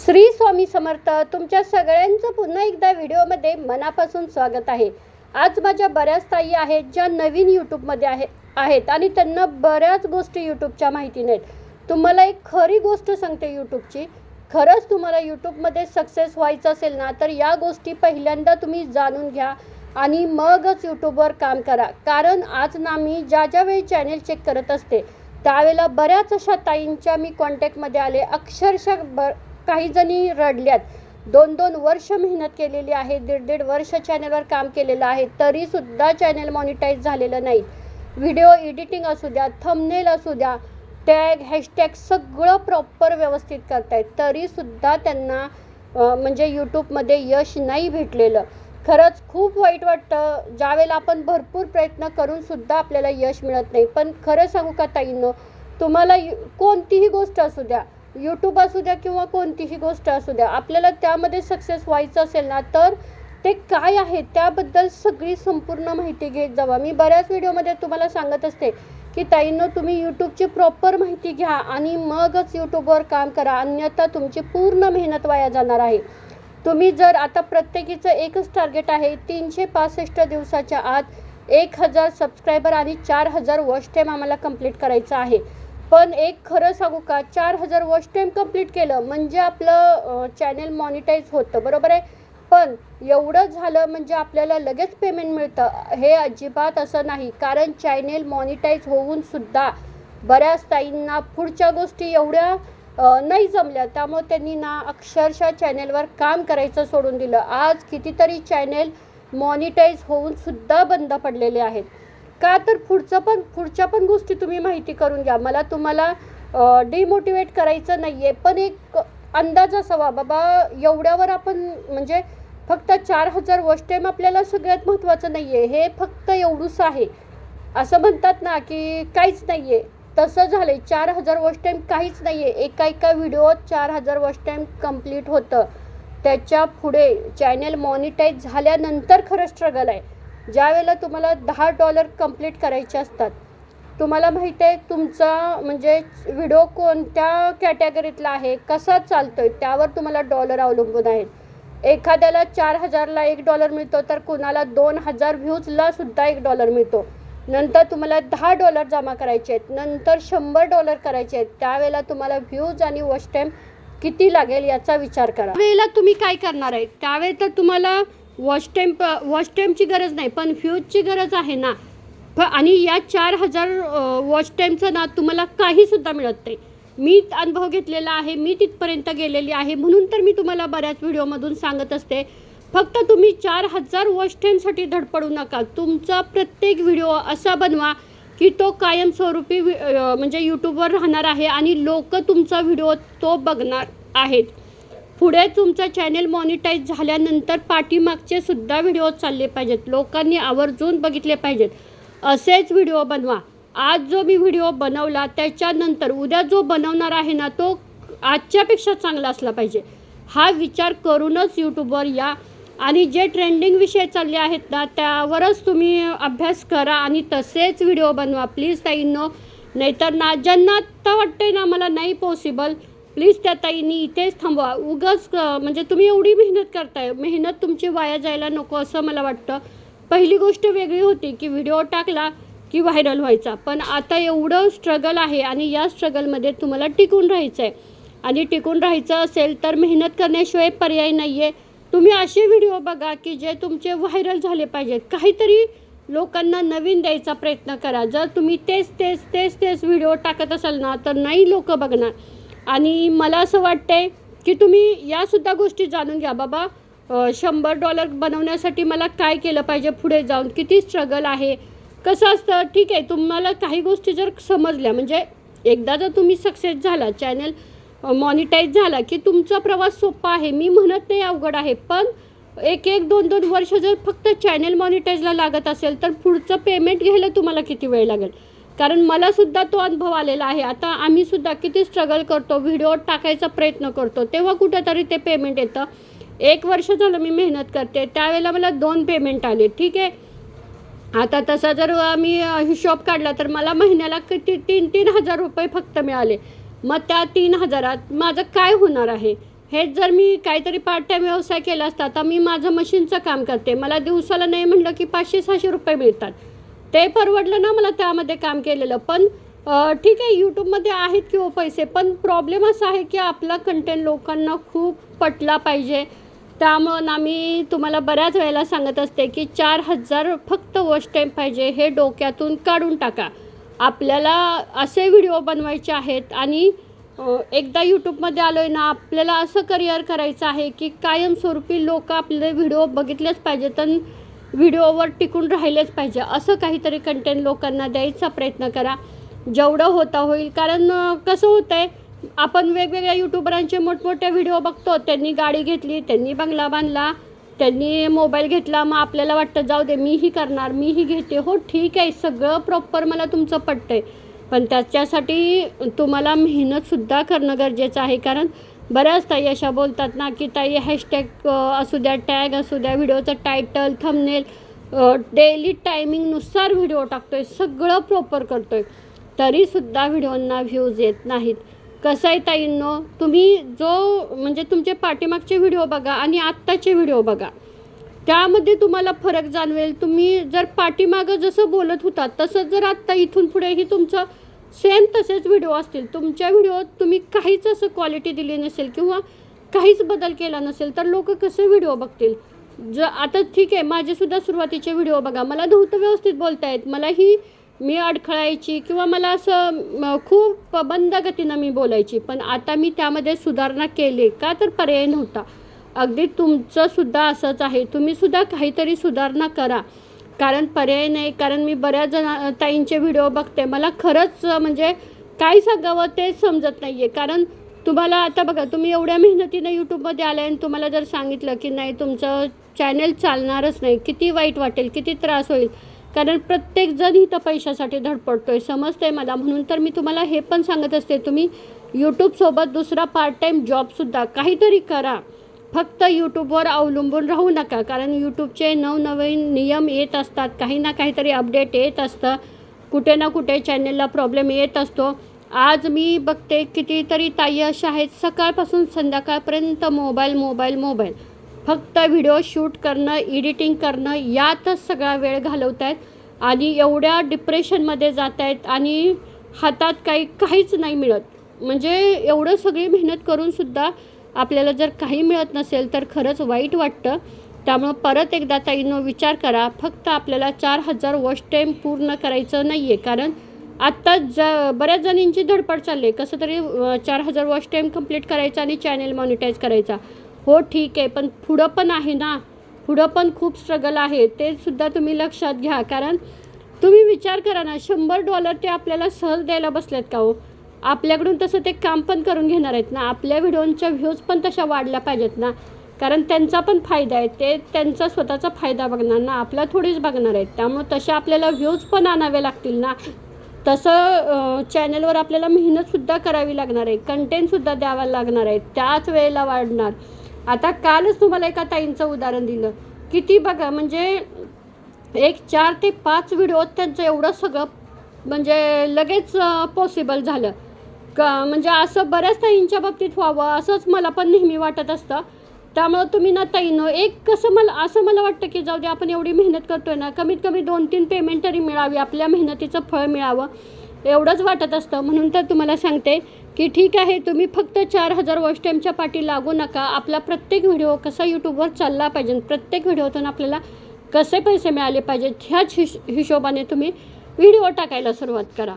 श्री स्वामी समर्थ तुमच्या सगळ्यांचं पुन्हा एकदा व्हिडिओमध्ये मनापासून स्वागत आहे. आज माझ्या बऱ्याच ताई आहेत ज्या नवीन यूट्यूबमध्ये आहे आहेत आणि त्यांना बऱ्याच गोष्टी यूट्यूबच्या माहिती नाहीत तुम्हाला एक खरी गोष्ट सांगते यूट्यूबची खरंच तुम्हाला यूट्यूबमध्ये सक्सेस व्हायचं असेल ना तर या गोष्टी पहिल्यांदा तुम्ही जाणून घ्या आणि मगच यूट्यूबवर काम करा. कारण आज ना मी ज्या ज्या वेळी चॅनेल चेक करत असते त्यावेळेला बऱ्याच अशा ताईंच्या मी कॉन्टॅक्टमध्ये आले. अक्षरशः ब काही जणी रडल्यात. दोन दोन वर्ष मेहनत केलेली आहे दीड दीड वर्ष चॅनलवर काम केलेलं आहे तरीसुद्धा चॅनल मॉनिटाईज झालेलं नाही. व्हिडिओ एडिटिंग असू द्या थंबनेल असू द्या टॅग हॅशटॅग सगळं प्रॉपर व्यवस्थित करतायत. तरीसुद्धा त्यांना म्हणजे यूट्यूबमध्ये यश नाही भेटलेलं. खरंच खूप वाईट वाटतं. ज्यावेळेला आपण भरपूर प्रयत्न करून सुद्धा आपल्याला यश मिळत नाही. पण खरं सांगू का ताईंनो तुम्हाला कोणतीही गोष्ट असू द्या यूट्यूब असू द्या किंवा कोणतीही गोष्ट असू द्या आपल्याला त्यामध्ये सक्सेस व्हायचं असेल ना तर ते काय आहे त्याबद्दल सगळी संपूर्ण माहिती घेत जावा. मी बऱ्याच व्हिडिओमध्ये तुम्हाला सांगत असते की ताईंनो तुम्ही यूट्यूबची प्रॉपर माहिती घ्या आणि मगच यूट्यूबवर काम करा. अन्यथा तुमची पूर्ण मेहनत वाया जाणार आहे. तुम्ही जर आता प्रत्येकीचं एकच टार्गेट आहे तीनशे पासष्ट दिवसाच्या आत एक हजार सबस्क्रायबर आणि चार हजार वॉच टाईम आम्हाला कंप्लीट करायचं आहे. पण एक खरं सांगू का चार हजार वॉच टाईम कंप्लीट केलं म्हणजे आपलं चॅनेल मॉनिटाईज होतं बरोबर आहे? पण एवढं झालं म्हणजे आपल्याला लगेच पेमेंट मिळतं. हे अजिबात असं नाही कारण चॅनेल मॉनिटाईज होऊन सुद्धा बऱ्याच ताईंना पुढच्या गोष्टी एवढ्या नाही जमल्या. त्यामुळे त्यांनी ना अक्षरशः चॅनेलवर काम करायचं सोडून दिलं. आज कितीतरी चॅनेल मॉनिटाईज होऊन सुद्धा बंद पडलेले आहेत. का तर पुढचं पण पुढच्या पण गोष्टी तुम्ही माहिती करून घ्या. मला तुम्हाला डिमोटिवेट करायचं नाही आहे पण एक अंदाज असावा. बाबा एवढ्यावर आपण म्हणजे फक्त चार हजार वॉश टाईम आपल्याला सगळ्यात महत्त्वाचं नाही आहे हे फक्त एवढूच आहे. असं म्हणतात ना की काहीच नाही आहे तसं झालं आहे चार हजार वॉश टाईम काहीच नाही आहे एका एका व्हिडिओत चार हजार वॉश टाईम कंप्लीट होतं. त्याच्या पुढे चॅनल मॉनिटाईज झाल्यानंतर खरं स्ट्रगल आहे. ज्यावेळेला तुम्हाला दहा डॉलर कंप्लीट करायचे असतात तुम्हाला माहिती आहे तुमचा म्हणजे व्हिडिओ कोणत्या कॅटेगरीतला आहे कसा आहे त्यावर तुम्हाला डॉलर अवलंबून आहेत एखाद्याला चार हजारला एक डॉलर मिळतो तर कुणाला दोन हजार व्ह्यूजला सुद्धा एक डॉलर मिळतो. नंतर तुम्हाला दहा डॉलर जमा करायचे आहेत नंतर शंभर डॉलर करायचे आहेत त्यावेळेला तुम्हाला व्ह्यूज आणि वॉच टाईम किती लागेल याचा विचार करा. वेळेला तुम्ही काय करणार आहे त्यावेळेला तर तुम्हाला वॉच टाईम वॉच टाईमची गरज नाही पण फ्यूजची गरज आहे ना. फ आणि या चार हजार वॉच टाईमचं ना तुम्हाला काहीसुद्धा मिळत नाही. मी अनुभव घेतलेला आहे मी तिथपर्यंत गेलेली आहे म्हणून तर मी तुम्हाला बऱ्याच व्हिडिओमधून सांगत असते. फक्त तुम्ही चार हजार वॉच टाईमसाठी धडपडू नका. तुमचा प्रत्येक व्हिडिओ असा बनवा की तो कायमस्वरूपी म्हणजे यूट्यूबवर राहणार आहे आणि लोक तुमचा व्हिडिओ तो बघणार आहेत. पुढे तुमचा चॅनेल मॉनिटाईज झाल्यानंतर पाठीमागचे सुद्धा व्हिडिओ चालले पाहिजेत. लोकांनी आवर्जून बघितले पाहिजेत. असेच व्हिडिओ बनवा. आज जो मी व्हिडिओ बनवला त्याच्यानंतर उद्या जो बनवणार आहे ना तो आजच्यापेक्षा चांगला असला पाहिजे. हा विचार करूनच यूट्यूबवर या. आणि जे ट्रेंडिंग विषय चालले आहेत ना त्यावरच तुम्ही अभ्यास करा आणि तसेच व्हिडिओ बनवा. प्लीज ताईंनो नाहीतर ना ज्यांना आत्ता वाटते ना मला नाही पॉसिबल प्लीज त्या ताईंनी इथेच थांबवा. उगाच म्हणजे तुम्ही एवढी मेहनत करताय. मेहनत तुमची वाया जायला नको असं मला वाटतं. पहिली गोष्ट वेगळी होती की व्हिडिओ टाकला की व्हायरल व्हायचा. पण आता एवढं स्ट्रगल आहे आणि या स्ट्रगलमध्ये तुम्हाला टिकून राहायचं आहे आणि टिकून राहायचं असेल तर मेहनत करण्याशिवाय पर्याय नाही आहे तुम्ही असे व्हिडिओ बघा की जे तुमचे व्हायरल झाले पाहिजेत. काहीतरी लोकांना नवीन द्यायचा प्रयत्न करा. जर तुम्ही तेच तेच तेच तेच व्हिडिओ टाकत असाल ना तर नाही लोक बघणार. आणि मला असं वाटतंय की तुम्ही यासुद्धा गोष्टी जाणून घ्या. बाबा शंभर डॉलर बनवण्यासाठी मला काय केलं पाहिजे पुढे जाऊन? किती स्ट्रगल आहे? कसं असतं? ठीक आहे तुम्हाला काही गोष्टी जर समजल्या म्हणजे एकदा जर तुम्ही सक्सेस झाला चॅनल मॉनिटाईज झाला की तुमचा प्रवास सोपा आहे. मी म्हणत नाही अवघड आहे पण एक एक दोन दोन वर्ष जर फक्त चॅनल मॉनिटाईजला लागत असेल तर पुढचं पेमेंट घ्यायला तुम्हाला किती वेळ लागेल? कारण मलासुद्धा तो अनुभव आलेला आहे. आता आम्हीसुद्धा किती स्ट्रगल करतो व्हिडिओ टाकायचा प्रयत्न करतो तेव्हा कुठंतरी ते पेमेंट येतं. एक वर्ष झालं मी मेहनत करते त्यावेळेला मला दोन पेमेंट आले. ठीक आहे? आता तसा जर मी हिशोब काढला तर मला महिन्याला किती तीन तीन हजार रुपये फक्त मिळाले. मग त्या तीन हजारात माझं काय होणार आहे? हेच जर मी काहीतरी पार्ट टाईम व्यवसाय केला असता तर मी माझं मशीनचं काम करते. मला दिवसाला नाही म्हणलं की पाचशे सहाशे रुपये मिळतात. ते परवडलं ना मला त्यामध्ये काम केलेलं. पण ठीक आहे यूट्यूबमध्ये आहेत किंवा पैसे पण प्रॉब्लेम असा आहे की आपला कंटेंट लोकांना खूप पटला पाहिजे. त्यामुळं आम्ही तुम्हाला बऱ्याच वेळेला सांगत असते की चार हजार फक्त वॉच टाईम पाहिजे हे डोक्यातून काढून टाका. आपल्याला असे व्हिडिओ बनवायचे आहेत आणि एकदा यूट्यूबमध्ये आलो आहे ना आपल्याला असं करिअर करायचं आहे की कायमस्वरूपी लोक आपले व्हिडिओ बघितलेच पाहिजेत. आणि व्हिडिओवर टिकून राहिलेच पाहिजे. असं काहीतरी कंटेंट लोकांना द्यायचा प्रयत्न करा. जेवढं होता होईल. कारण कसं होतं आहे आपण वेगवेगळ्या यूट्यूबरांचे मोठमोठे व्हिडिओ बघतो. त्यांनी गाडी घेतली त्यांनी बंगला बांधला त्यांनी मोबाईल घेतला. मग आपल्याला वाटतं जाऊ दे मीही करणार मीही घेते. हो ठीक आहे. सगळं प्रॉपर मला तुमचं पटतं आहे पण त्याच्यासाठी तुम्हाला मेहनतसुद्धा करणं गरजेचं आहे. कारण बऱ्याच ताई अशा बोलतात ना की ताई हॅशटॅग असू द्या टॅग असू द्या व्हिडिओचं टायटल थंबनेल डेली टायमिंगनुसार व्हिडिओ टाकतो आहे सगळं प्रॉपर करतो आहे तरीसुद्धा व्हिडिओंना व्ह्यूज येत नाहीत. कसं आहे ताईंनो तुम्ही जो म्हणजे तुमचे पाठीमागचे व्हिडिओ बघा आणि आत्ताचे व्हिडिओ बघा. त्यामध्ये तुम्हाला फरक जाणवेल. तुम्ही जर पाठीमागं जसं बोलत होता तसंच जर आत्ता इथून पुढेही तुमचं सेम तसेच व्हिडिओ असतील. तुमच्या व्हिडिओत तुम्ही काहीच असं क्वालिटी दिली नसेल किंवा काहीच बदल केला नसेल तर लोक कसे व्हिडिओ बघतील? ज आता ठीक आहे माझेसुद्धा सुरुवातीचे व्हिडिओ बघा. मला नव्हतं व्यवस्थित बोलता येत मलाही मी अडखळायची किंवा मला असं खूप बंद गतीनं मी बोलायची. पण आता मी त्यामध्ये सुधारणा केली का तर पर्याय नव्हता. अगदी तुमचंसुद्धा असंच आहे. तुम्हीसुद्धा काहीतरी सुधारणा करा. कारण पर्याय नाही कारण मी बऱ्याच जण ताईंचे व्हिडिओ बघते. मला खरंच म्हणजे काय सांगावं ते समजत नाही आहे कारण तुम्हाला आता बघा तुम्ही एवढ्या मेहनतीनं यूट्यूबमध्ये आले आणि तुम्हाला जर सांगितलं की नाही तुमचं चॅनल चालणारच नाही किती वाईट वाटेल किती त्रास होईल. कारण प्रत्येकजण इथं पैशासाठी धडपडतो आहे समजतं आहे मला. म्हणून तर मी तुम्हाला हे पण सांगत असते तुम्ही यूट्यूबसोबत दुसरा पार्ट टाईम जॉबसुद्धा काहीतरी करा. फक्त यूट्यूबवर अवलंबून राहू नका कारण यूट्यूबचे नवनवीन नियम येत असतात. काही ना काहीतरी अपडेट येत असतं. कुठे ना कुठे चॅनेलला प्रॉब्लेम येत असतो. आज मी बघते कितीतरी ताई अशा आहेत. सकाळपासून संध्याकाळपर्यंत मोबाईल मोबाईल मोबाईल फक्त व्हिडिओ शूट करणं एडिटिंग करणं यातच सगळा वेळ घालवत आहेत आणि एवढ्या डिप्रेशनमध्ये जात आहेत आणि हातात काही काहीच नाही मिळत. म्हणजे एवढं सगळी मेहनत करूनसुद्धा आपल्याला जर काही मिळत नसेल तर खरंच वाईट वाटतं. त्यामुळं परत एकदा ताईनो विचार करा. फक्त आपल्याला चार हजार वॉश टाईम पूर्ण करायचं नाही आहे कारण आत्ता ज बऱ्याच जणींची धडपड चालली आहे कसं तरी चार हजार वॉश टाईम कंप्लीट करायचा आणि चॅनेल मॉनिटाईज करायचा. हो ठीक आहे. पण पुढं पण आहे ना. पुढं पण खूप स्ट्रगल आहे. ते सुद्धा तुम्ही लक्षात घ्या. कारण तुम्ही विचार करा ना शंभर डॉलर ते आपल्याला सहज द्यायला बसलेत का हो? आपल्याकडून तसं ते काम पण करून घेणार आहेत ना. आपल्या व्हिडिओंच्या व्ह्यूज पण तशा वाढल्या पाहिजेत ना. कारण त्यांचा पण फायदा आहे. ते त्यांचा स्वतःचा फायदा बघणार ना. आपला थोडीच बघणार आहेत. त्यामुळे तशा आपल्याला व्ह्यूज पण आणावे लागतील ना. तसं चॅनलवर आपल्याला मेहनतसुद्धा करावी लागणार आहे. कंटेंटसुद्धा द्यावा लागणार आहे. त्याच वेळेला वाढणार. आता कालच तुम्हाला एका ताईंचं उदाहरण दिलं. किती बघा म्हणजे एक चार ते पाच व्हिडिओ त्यांचं एवढं सगळं म्हणजे लगेच पॉसिबल झालं. का? म्हणजे असं बऱ्याच ताईंच्या बाबतीत व्हावं असंच मला पण नेहमी वाटत असतं. त्यामुळं तुम्ही ना ताईनं एक कसं मला असं मला वाटतं की जाऊ दे आपण एवढी मेहनत करतोय ना कमीत कमी दोन तीन पेमेंट तरी मिळावी आपल्या मेहनतीचं फळ मिळावं. एवढंच वाटत असतं. म्हणून तर तुम्हाला सांगते की ठीक आहे तुम्ही फक्त चार हजार वॉच टाईमच्या पाठी लागू नका. आपला प्रत्येक व्हिडिओ कसा यूट्यूबवर चालला पाहिजे प्रत्येक व्हिडिओतून आपल्याला कसे पैसे मिळाले पाहिजेत ह्याच हिश हिशोबाने तुम्ही व्हिडिओ टाकायला सुरुवात करा.